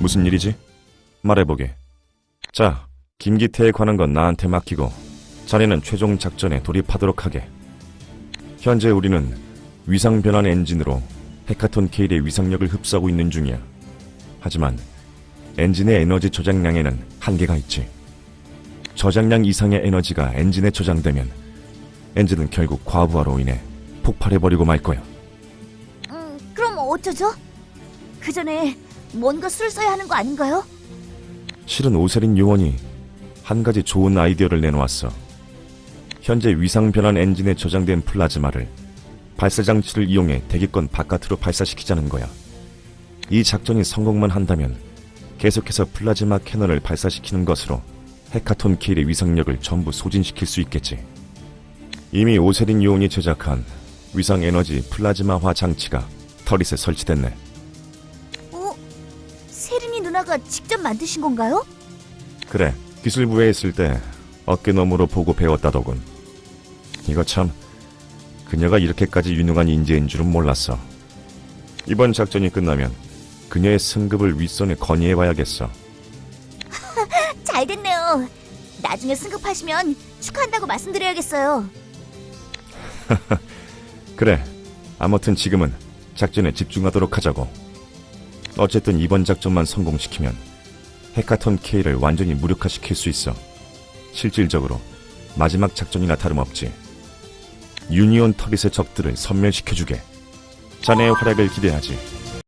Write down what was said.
무슨 일이지? 말해보게. 자, 김기태에 관한 건 나한테 맡기고 자네는 최종 작전에 돌입하도록 하게. 현재 우리는 위상 변환 엔진으로 헤카톤 케일의 위상력을 흡수하고 있는 중이야. 하지만 엔진의 에너지 저장량에는 한계가 있지. 저장량 이상의 에너지가 엔진에 저장되면 엔진은 결국 과부하로 인해 폭발해버리고 말 거야. 음, 그럼 어쩌죠? 그 전에 뭔가 수를 써야 하는 거 아닌가요? 실은 오세린 요원이 한 가지 좋은 아이디어를 내놓았어. 현재 위상 변환 엔진에 저장된 플라즈마를 발사 장치를 이용해 대기권 바깥으로 발사시키자는 거야. 이 작전이 성공만 한다면 계속해서 플라즈마 캐논을 발사시키는 것으로 헤카톤 킬의 위상력을 전부 소진시킬 수 있겠지. 이미 오세린 요원이 제작한 위상 에너지 플라즈마화 장치가 터릿에 설치됐네. 어? 세린이 누나가 직접 만드신 건가요? 그래, 기술부에 있을 때 어깨너머로 보고 배웠다더군. 이거 참, 그녀가 이렇게까지 유능한 인재인 줄은 몰랐어. 이번 작전이 끝나면 그녀의 승급을 윗선에 건의해봐야겠어. 잘 됐네요. 나중에 승급하시면 축하한다고 말씀드려야겠어요. 그래, 아무튼 지금은 작전에 집중하도록 하자고. 어쨌든 이번 작전만 성공시키면 헤카톤 K를 완전히 무력화시킬 수 있어. 실질적으로 마지막 작전이나 다름없지. 유니온 터릿의 적들을 섬멸시켜주게. 자네의 활약을 기대하지.